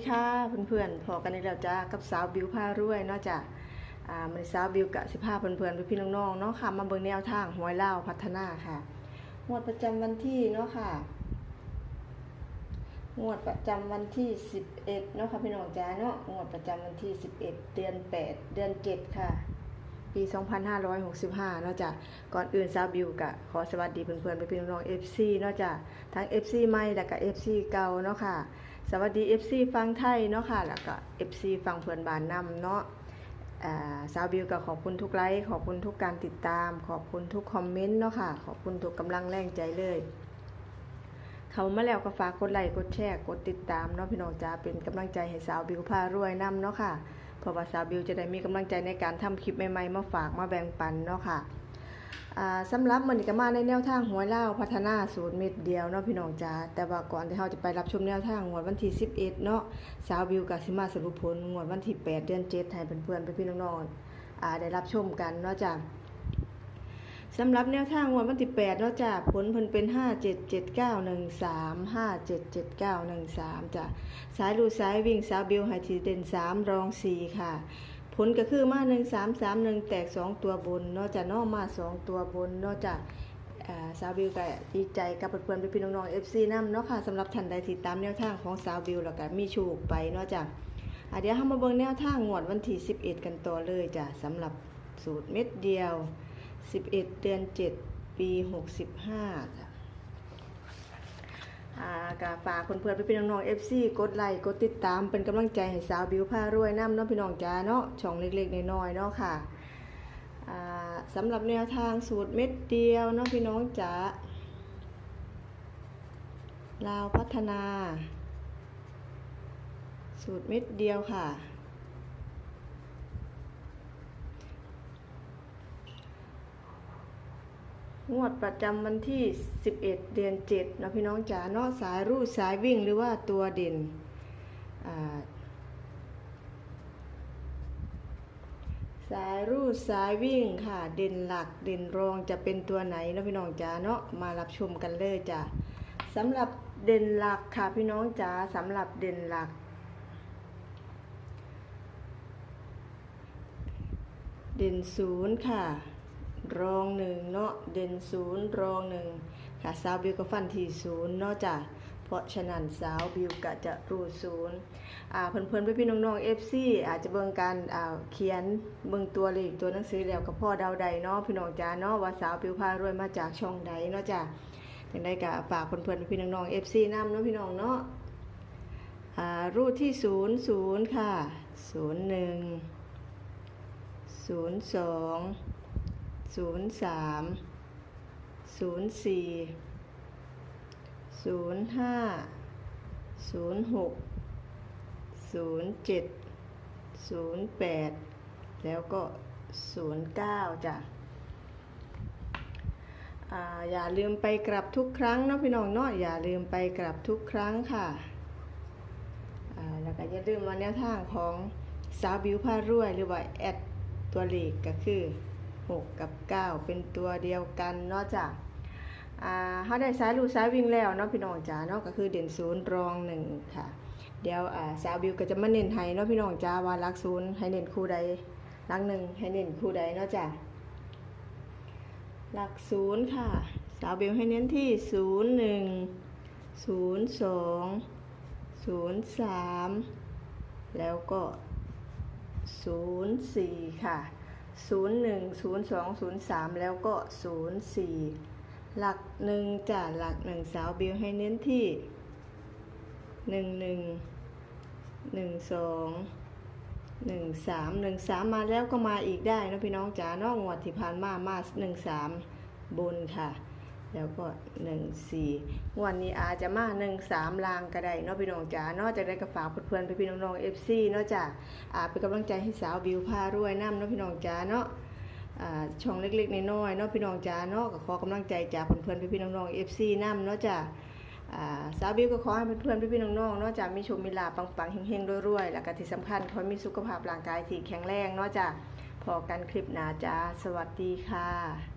ีค่ะเพื่อนๆพอกันอีกแล้วจ้ากับสาวบิวพารวยเนาะจ้ะอ่ามันสาวบิวกะสิพาเพื่อนๆพี่ๆน้องๆเนาะค่ะมาเบิ่งแนวทางหวยเล่าพัฒนาค่ะงวดประจำวันที่เนาะค่ะงวดประจำวันที่11เนาะค่ะพี่น้องจ้าเนาะงวดประจำวันที่11เดือน8เดือน7ค่ะปี 2565เนาะจ้ะก่อนอื่นซาวบิวกะขอสวัสดีเพื่อนๆไปพี่น้องๆ FC เนาะจ้ะทั้ง FC ใหม่แล้วก็ FC เก่าเนาะค่ะ สวัสดี FC ฟังไทยเนาะค่ะ แล้วก็ FC ฟังเพื่อนบ้านนำเนาะอ่าวบิวก็ขอบคุณทุกไลค์ขอบคุณทุกการติดตาม ขอบคุณทุกคอมเมนต์เนาะค่ะ ขอบคุณทุกกำลังแรงใจเลย เขามาแล้วก็ฝากกดไลค์กดแชร์กดติดตามเนาะพี่น้องจ้าเป็นกำลังใจให้สาวบิวพารวยนำเนาะค่ะเพราะว่าสาวบิวจะได้มีกำลังใจในการทำคลิปใหม่ๆมาฝากมาแบ่งปันเนาะค่ะอ่า สำหรับมันก็มาในแนวทางหวยเล่าพัฒนาศูนย์เม็ดเดียวเนาะพี่น้องจ้าแต่ว่าก่อนที่เราจะไปรับชมแนวทางงวดวันที่ 11 เนาะสาวบิวกับสิมาสรุปผลงวดวันที่ 8 เดือน7ให้เพื่อนๆพี่น้องๆได้รับชมกันเนาะจ้าสำหรับแนวทางงวดวันที่8เนาะจ้ะผลเพิ่นเป็น 5 7 7 9 1 3 5 7 7 9 1 3จ้ะสายรูสายวิ่งสาวบิวไฮทีเด่น3รอง4ค่ะ ลก็คือมา1 3 3 1แตก2ตัวบนเนาะจ้ะเนอกมา2ตัวบนเนาะจ้ะอ่าสาวบิวก็ดีใจกับเพื่อนๆพี่น้องๆ FC นำเนาะค่ะสำหรับท่านใดที่ตามแนวทางของสาวบิวแล้วก็มีชคไปเนาะจ้ะอะเดี๋ยวเรามาเบิ่งแนวทางงวดวันที่11 กันต่อเลยจ้ะสำหรับสูตรเม็ดเดียว 11 เดือน 7 ปี 65จ้ะากาฝากเพื่อนๆพี่ๆน้องๆ FC กดไลค์กดติดตามเป็นกำลังใจให้สาวบิวพารวยน้ำน้องพี่น้องจ้าเนาะช่องเล็กๆน้อยๆเนาะค่ะสำหรับแนวทางสูตรเม็ดเดียวเนาะพี่น้องจ๋าลาวพัฒนา สูตรเม็ดเดียวค่ะ งวดประจำวันที่ 11 เดือน7นะพี่น้องจ๋าเนาะสายรูดสายวิ่งหรือว่าตัวเด่นสายรูดสายวิ่งค่ะ เด่นหลักเด่นรองจะเป็นตัวไหนนะพี่น้องจ๋าเนาะมารับชมกันเลยจ้ะสำหรับเด่นหลักค่ะพี่น้องจ๋าสำหรับเด่นหลัก เด่นศูนย์ค่ะ รองหนึ่งเนาะเด่นศูนย์รองหนึ่งค่ะสาวบิวก็ฟันที่ศูนย์เนาะจ้ะเพราะฉะนั้นสาวบิวก็จะรูดศูนย์อ่าเพื่อนๆพี่ๆน้องๆเอฟซีอาจจะเบิ่งการอ่าเขียนเบิ่งตัวเลขตัวหนังสือแล้วกับพ่อดาวใดเนาะพี่น้องจ้าเนาะว่าสาวบิวพารวยมาจากช่องใดเนาะจ้ะจังได้ก็ฝากเพื่อนๆพี่น้องๆเอฟซีน้ำเนาะพี่น้องเนาะอ่ารูดที่ศูนย์ศูนย์ค่ะศูนย์หนึ่งศูนย์สอง ศูนย์สามศูนย์สี่ศูนย์ห้าศูนย์หกศูนย์เจ็ดศูนย์แปดแล้วก็ศูนย์เก้าจ้ะอย่าลืมไปกลับทุกครั้งเนาะพี่น้องเนาะอย่าลืมไปกลับทุกครั้งค่ะแล้วก็อย่าลืมมาแนวทางของสาวบิวพารวยหรือว่าแอดตัวเลขก็คือ 6 กับ 9 เป็นตัวเดียวกันเนาะจ้ะอ่าเขาได้สายลูกสายวิ่งแล้วเนาะพี่น้องจ๋าเนาะก็คือเด่นศูนย์รองหนึ่งค่ะ เดี๋ยวอ่าสาวบิวก็จะมาเน้นให้เนาะพี่น้องจ๋าว่าลักศูนย์ให้เน้นคู่ใดลักหนึ่งให้เน้นคู่ใดเนาะจ้ะหลักศูนย์ค่ะ สาวบิวให้เน้นที่ศูนย์หนึ่งศูนย์สองศูนย์สามแล้วก็ศูนย์สี่ค่ะ ศูนย์หนึ่งศูนย์สองศูนย์สามแล้วก็ศูนย์สี่หลักหนึ่งจ้ะหลักหนึ่งสาวบิวให้เน้นที่หนึ่งหนึ่งหนึ่งสองหนึ่งสามหนึ่งสามมาแล้วก็มาอีกได้นะพี่น้องจ๋าน้องงวดที่ผ่านมามาหนึ่งสามบนค่ะ แล้วก็หนึ่งสี่วันนี้อาจจะมาหนึ่งสามลางก็ได้เนาะพี่น้องจ๋าเนาะจะได้กระฝากเพื่อนๆพี่ๆน้องๆเอฟซีเนาะจ้ะอาเป็นกำลังใจให้สาวบิวพารวยน้ำเนาะพี่น้องจ๋าเนาะช่องเล็กๆน้อยๆเนาะพี่น้องจ๋าเนาะก็ขอกำลังใจจากเพื่อนๆพี่ๆน้องๆเอฟซีน้ำเนาะจ้ะอ่าสาวบิวก็ขอให้เพื่อนๆพี่ๆน้องๆเนาะจ้ะมีชมมีลาปังๆเฮงๆรวยๆแล้วก็ที่สำคัญขอมีสุขภาพร่างกายที่แข็งแรงเนาะจ้ะพอกันคลิปหน้าจ้าสวัสดีค่ะ